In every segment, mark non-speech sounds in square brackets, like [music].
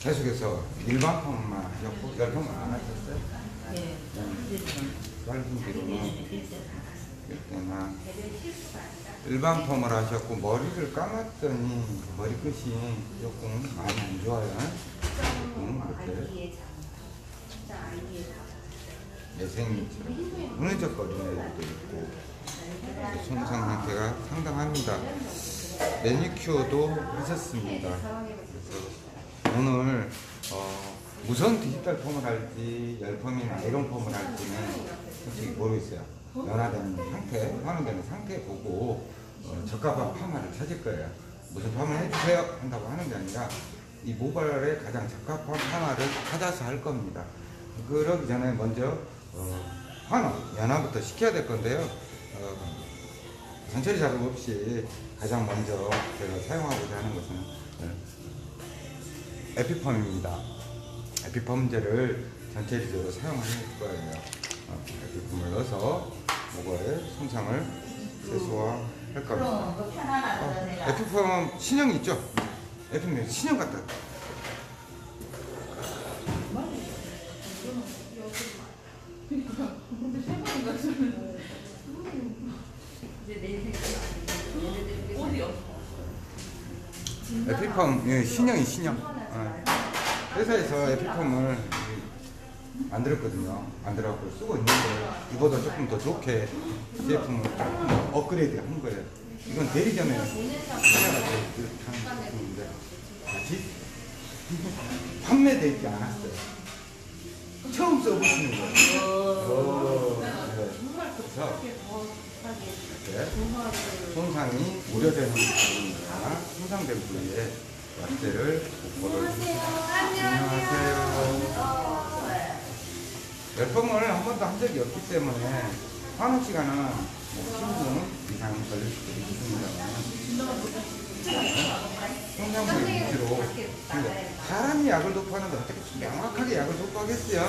계속해서 일반 펌만 하셨고 열 펌은 안 하셨어요? 예. 짧은 뒤로는 이때나. 일반 펌을 하셨고 머리를 감았더니 머리끝이 조금 많이 안 좋아요. 조금 이렇게 내생이처럼. 흐느적거리는 것도 있고. 손상 상태가 상당합니다. 매니큐어도 하셨습니다. 오늘 어, 무선 디지털 펌을 할지 열펌이나 아이론 펌을 할지는 솔직히 모르겠어요. 연화된 상태, 환원되는 상태 보고 어, 적합한 파마를 찾을 거예요. 무슨 파마를 해주세요 한다고 하는 게 아니라 이 모발에 가장 적합한 파마를 찾아서 할 겁니다. 그러기 전에 먼저 어, 환원, 연화부터 시켜야 될 건데요. 어, 전처리 작업 없이 가장 먼저 제가 사용하고자 하는 것은 어, 에피펌입니다. 에피펌제를 전체적으로 사용할 거예요. 어, 에피펌을 넣어서 모발의 손상을 최소화할 겁니다. 어. 에피펌 신형 있죠? 에피펌 신형 같다. 에피펌 예, 신형이 신형. 어. 회사에서 에피펌을 만들었거든요. 만들어갖고 쓰고 있는데 이보다 조금 더 좋게 제품을 조금 업그레이드 한 거예요. 이건 대리점에 더 이렇게 하는 제품인데 아직 판매되지 않았어요. 처음 써보시는 거예요. 오, 네. 그래서 이렇게 손상이 우려되는 부분이나 손상된 부위에 와스를 보도록 안녕하세요. 열풍을 한 번도 한 적이 없기 때문에 환원 시간은 뭐 10분 이상 걸릴 수도 있습니다만 손상부 위주로 근데 사람이 약을 도포하는데 어떻게 명확하게 약을 도포하겠어요?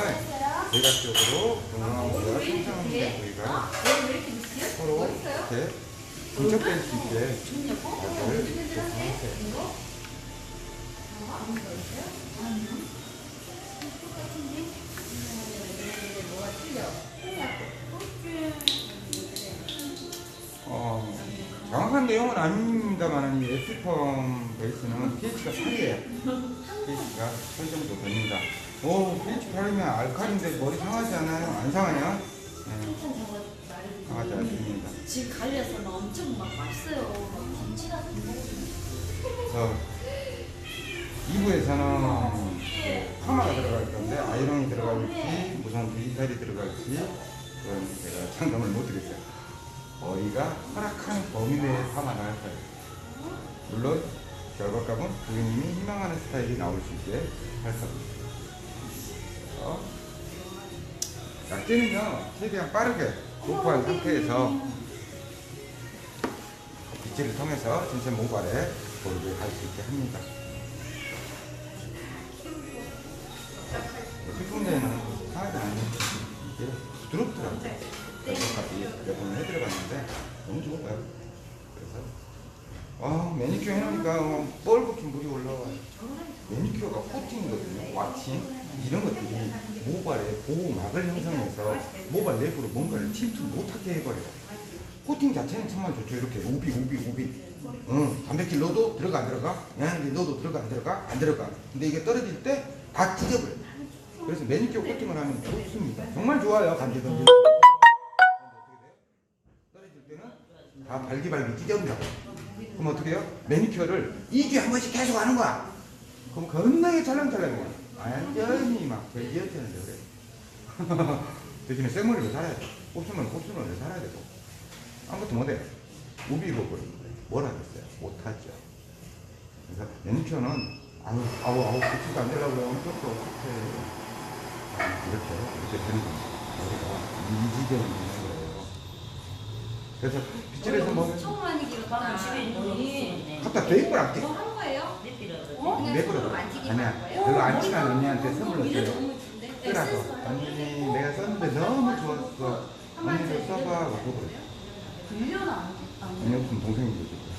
대략적으로 건강한 부위와 손상된 부위가 서로 이렇게 분석될 수 있게 약을 도포하세요. 어, 정확한 내용은 아닙니다만 이 에피펌 베이스는 pH가 8이에요. pH가 8 정도 됩니다. 오, pH 8이면 알칼인데 머리 상하지 않아요? 안 상하냐? 네, 상하지 않습니다. 지금 갈려서 엄청 막 맛있어요. 김치라서 그래서 2부에서는 파마가 들어갈 건데 아이론이 들어갈지 무슨 디지털이 들어갈지 그건 제가 장담을 못 드리겠어요. 저희가 허락하는 범위 내에 파마를 할 거예요. 물론 결과값은 고객님이 희망하는 스타일이 나올 수 있게 할 겁니다. 어? 약제는요 최대한 빠르게 도포한 상태에서 빗질을 통해서 전체 모발에 볼을 할수 있게 합니다. 아 매니큐어 해놓으니까 뻘겋게 물이 올라와요. 매니큐어가 코팅이거든요. 와칭 이런 것들이 모발에 보호막을 형성해서 모발 내부로 뭔가를 침투 못하게 해버려요. 코팅 자체는 정말 좋죠. 이렇게 우비 우비 우비. 응, 단백질 넣어도 들어가 안 들어가? 영양제 넣어도 들어가 안 들어가? 안 들어가. 근데 이게 떨어질 때 다 찢어버려. 그래서 매니큐어 코팅을 하면 좋습니다. 정말 좋아요. 간지던지. 떨어질 때는 다 발기발기 찢어버린다고. 그럼 어떻게 해요? 매니큐어를 2주에 한 번씩 계속 하는 거야. 그럼 겁나게 찰랑찰랑해요. 완전히 막 별지어지는데 그래. [laughs] 대신에 생머리로 살아야 돼. 곱슬머리 곱슬머리로 살아야 되고. 아무것도 못해요. 우비 입어버리는 거예요. 뭘 하겠어요? 못하죠. 그래서 매니큐어는 아우 아우 아우 고치도 안 되려고요. 어떻게 어떻게 이렇게 이렇게 되는 겁니다. 머리가 이지경이. 그래서 빗질에서 뭐 엄청 많이 길었다. 갖다 베이पर 할게. 뭐한 거예요? 어? 내버려. 아니야. 그거 안 친한 언니한테 선물로 줘요. 쓰라고. 언니 내가 썼는데 너무 좋았어. 언니도 써봐. 하고 그래. 1년 안, 안 언니 없으면 동생이 줘줄 거야.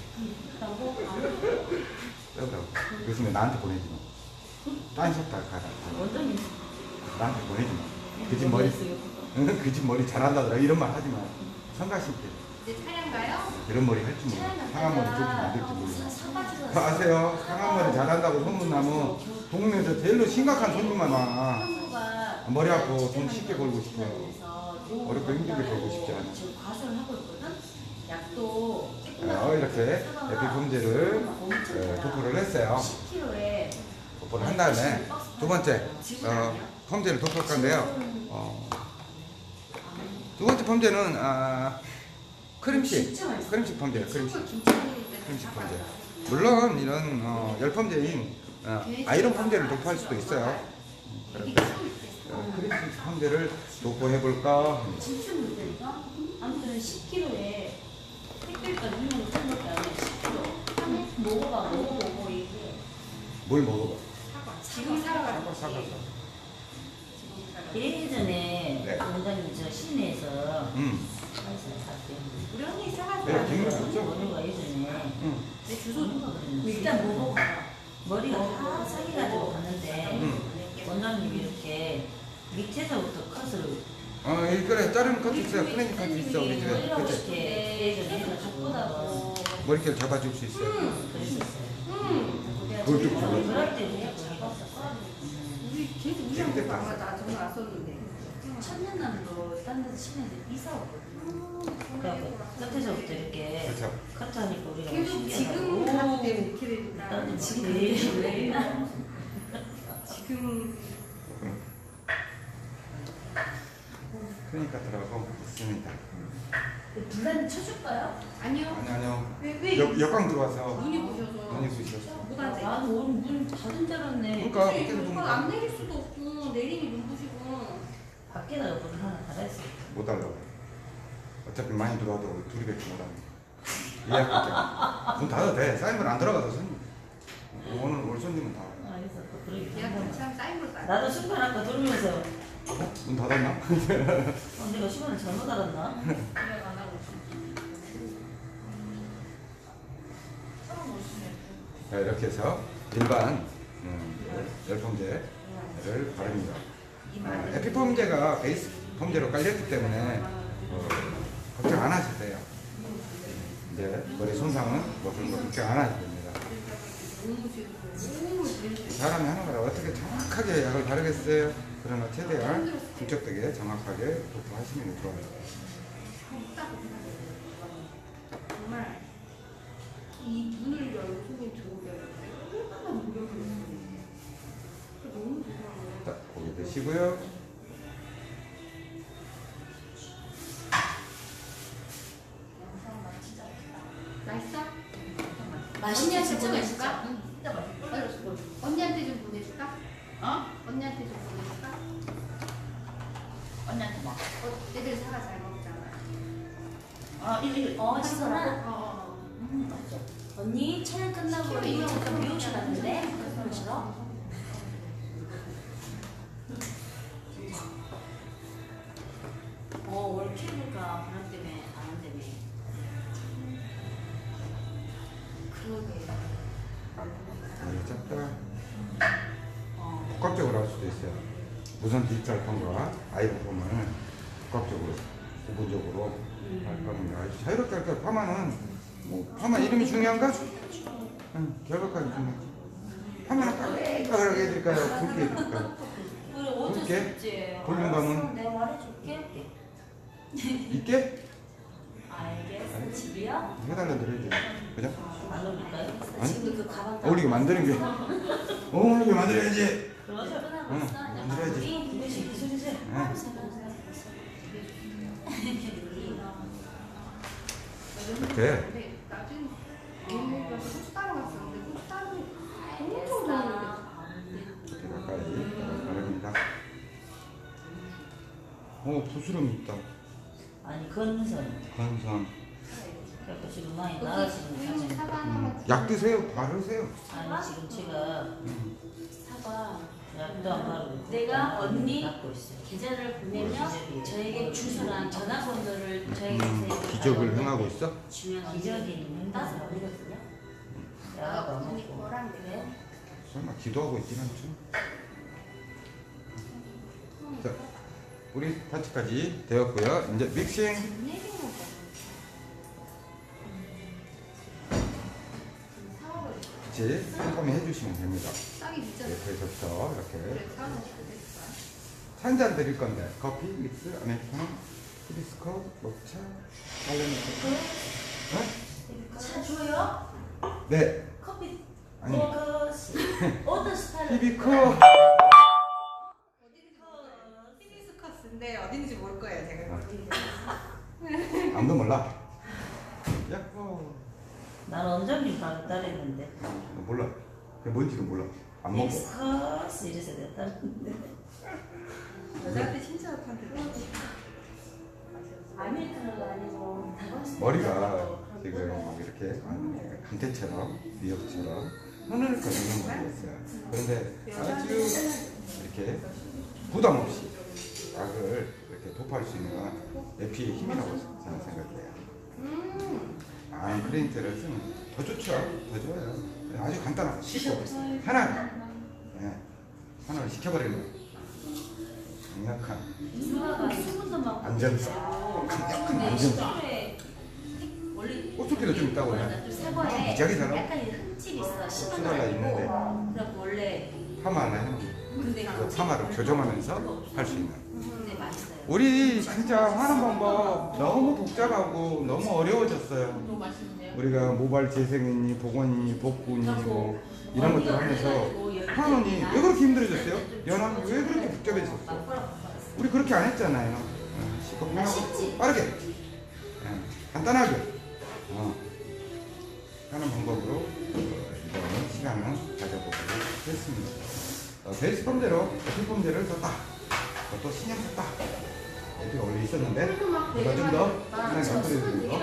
됐다고? 써보라고. 그랬으면 나한테 보내지 마. 딴 색깔 가라. 원장님 나한테 보내지 마. 그 집 머리, 응? 그 집 머리 잘한다더라. 이런 말 하지 마. 성가신 때 이제 촬영 가요? 이런 머리 할지 몰라. 촬영 상한 머리 좋게 만들지 어, 몰라. 그 아세요? 상한 머리 잘한다고 소문나면 동네에서 제일로 심각한 손님만 와. 머리 아프고 돈 쉽게 벌고 싶어. 어렵고 힘들게 벌고 싶지 않아. 지금 과수를 하고 있거든? 약도 어, 이렇게 에피폼제를 어, 도포를 했어요. 10kg에 도포를 한 다음에 두 번째 어, 펌제를 도포할 건데요. 어, 두 번째 펌제는 아, 크림식 크림식 펌제예요. 크림식 크림식 펌제. 물론 이런 어, 열 펌제인 어, 아이론 펌제를 도포할 수도 있어요. 그래서 어, 크림식 펌제를 도포해 볼까 합니다. 진짜 문제니까 아무튼 10kg에 택배가 2년 정도밖에 안 해. 10kg. 하네? 먹어봐, 먹어보고 얘기해. 뭘 먹어봐? 지금 사러 가는 사과 사과. 사과. 예전에 네. 원장님 저 시내에서 음. 왔어. 빅맥 좋죠? 음. 내 주소 음. 일단 먹어봐. 머리가 다 상해가지고 갔는데 음. 원장님이 이렇게 밑에서부터 컷을 어, 이 그래 자르는 컷도 있어요. 플래닝 컷도 있어 우리 집에. 머리라고 그치? 계속 해가지고 바쁘다고. 머리결 잡아줄 수 있어요. 응. 그걸 좀 그럴 불러. 때 우리가 거기 갔었어요. 우리 계속 재밌게 우리한테. 아마 나 전화 왔었는데. 천년남도 딴 데서 치는데 이사 오거든. 끝에서부터 이렇게 그렇죠. 우리가 계속 신기하다고. 이렇게. 나는 지금 왜? 지금 그러니까 들어가고 있습니다. 불난 쳐줄까요? 아니요. 아니 아니요. 왜 왜? 역 역광 들어와서 눈이 부셔서. 눈이 부셔서. 못 앉아. 나는 오늘 문 닫은 줄 알았네. 그러니까 그치, 밖에서 이거 좀안 내릴 수도 없고 내리니 눈부시고. 밖에다가 문 하나 달아있어. 못 달라고. 어차피 많이 들어와도 우리 둘이밖에 못 하는. 예약할게. 문 닫아도 돼. 쌓이면 안 들어가도 손님. 오늘 올 손님은 다. 아, 그래서 또 그러기 그냥 따. 나도 신발 아까 돌면서 어? 문 닫았나? [laughs] 어, 내가 신발을 잘못 알았나? 그냥 안 하고. 자, 이렇게 해서 일반 음, 열펌제를 바릅니다. 어, 에피펌제가 베이스 펌제로 깔렸기 때문에 어, 걱정 안 하셔도 돼요. 이제 머리 손상은 뭐 그런 거 걱정 안 하셔도 됩니다. 사람이 하는 거라 어떻게 정확하게 약을 바르겠어요? 그러나 최대한 중적되게 정확하게 도포하시는 게 좋아요. 정말 이 문을 열고 속인 좋은데 얼마나 노력을 했는데 너무 죄송해요. 자, 고기 드시고요. 맛있어? 언니한테 진짜 보내줄까? 맛있죠? 진짜 맛있어. 언니한테 좀 보내줄까? 어? 언니한테 좀 보내줄까? 언니한테 막. 어, 애들 사과 잘 먹잖아. 아, 이거, 이거. 어, 진짜나? 어, 어. 음, 맛있어. 언니 촬영 끝나고 이거 잠깐 미용실 갔는데 그걸 싫어? 어 무선 디지털 펌과 아이폰을 복합적으로 부분적으로 할 겁니다. 자유롭게 할때 파마는 뭐 파마 이름이 중요한가? 응, 결과까지 중요하지. 파마는 깔끔하게 해드릴까요? 굵게 해드릴까요? 없지 볼륨감은? 내가 말해줄게 있게? 알겠어 집이야? 해달라 드려야지. 그죠? 안 어울릴까요? 아니? 지금 그 가방 어울리게 만드는 게. 어울리게 만들어야지. 끝나고 응, 응. 이렇게. 오, 부스럼이 있다. 아니, 건선. 건선. 그래갖고 지금 많이 음, 하나만 약 드세요. 바르세요. 아니, 지금 제가 음. 사과. 내가 언니. 계좌를 보내면 저에게 주소랑 전화번호를 저에게 음. 기적을 행하고 있어? 주면 기적이 있는 따서 거죠. 보내거든요. 약도 안 언니 먹고. 거랑 그래? 내가 설마 기도하고 있진 않죠? 자, 우리 타치까지 되었고요. 이제 믹싱. 이제 꼼꼼히 해주시면 됩니다. 쌀이 미쳤어. 옆에서부터 이렇게 그래, 됐어. 한잔 드릴 건데 커피, 믹스, 아메리카노, 히비스커, 녹차, 빨래먹고 차 줘요? 네, 커피 아니 먹었어. 어떤 스타일? 히비커 히비스커스인데 어딘지 모를 거예요 제가 아무도 몰라. 야호. 난 원장님 바로 따랬는데 몰라. 그게 뭔지도 몰라. 안 먹고. 엑스커스 이래서 내가 따랐는데 여자한테 친척한테 아메리카노가 아니고 머리가 지금 막 이렇게 강태처럼 미역처럼 흐느낄 거리는 머리였어요. 그런데 아주 이렇게 부담 없이 약을 이렇게 도포할 수 있는 건 에피의 힘이라고 저는 생각해요. 아, 크레인트를 쓰면 더 좋죠. 더 좋아요. 아주 간단하고 쉽고 하나, 네. 하나를 시켜버리는 거예요. 강력한 누나가 수분도 많고 안전성. 강력한 근데 안전성. 원래 꽃속기도 좀 있다고 해. 또 사과에 무지하게잖아. 약간 흠집이 있어 수달라 아니고 있는데. 그래갖고 원래 파마 하나 해놓은 근데 그 파마를 교정하면서 할 수 있는. 근데 맛있어요 우리 진짜 하는 방법 너무 복잡하고 너무 어려워졌어요. 너무 맛있는데요? 우리가 모발 재생이니 복원이니 복구니 뭐 이런 것들 하면서 하느니 왜 그렇게 힘들어졌어요? 연합이 왜 그렇게 복잡해졌어? 우리 그렇게 안 했잖아요. 어, 쉽고 편하고 빠르게, 예, 간단하게 어, 하는 방법으로 어, 이번 시간을 가져보도록 했습니다. 어, 베이스 펌대로 에피 펌대를 썼다. 또 신경 썼다. 에피가 원래 있었는데 이거 좀더 그냥 되게 거?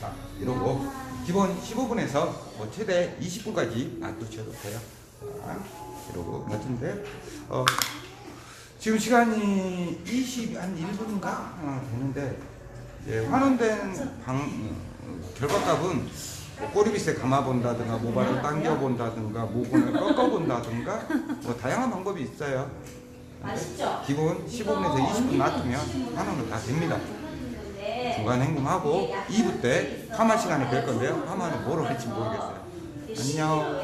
자, 이러고 기본 15분에서 뭐 최대 20분까지 놔두셔도 돼요. 자, 이러고 놔둔데 어, 지금 시간이 20 한 1분인가 어, 되는데 이제 환원된 방 어, 결과값은 뭐 꼬리빗에 감아본다든가 모발을 당겨본다든가 모근을 꺾어본다든가 뭐 다양한 방법이 있어요. 맛있죠? 기본 15분에서 20분 놔두면 환원은 다 됩니다. 네. 중간 행금하고 2부 때 파마 시간에 뵐 건데요. 파마는 뭐로 할지 모르겠어요. 안녕.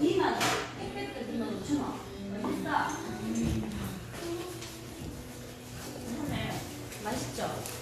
2만 원. 택배가 2만 5천 원. 비싸. 음. 맛있죠?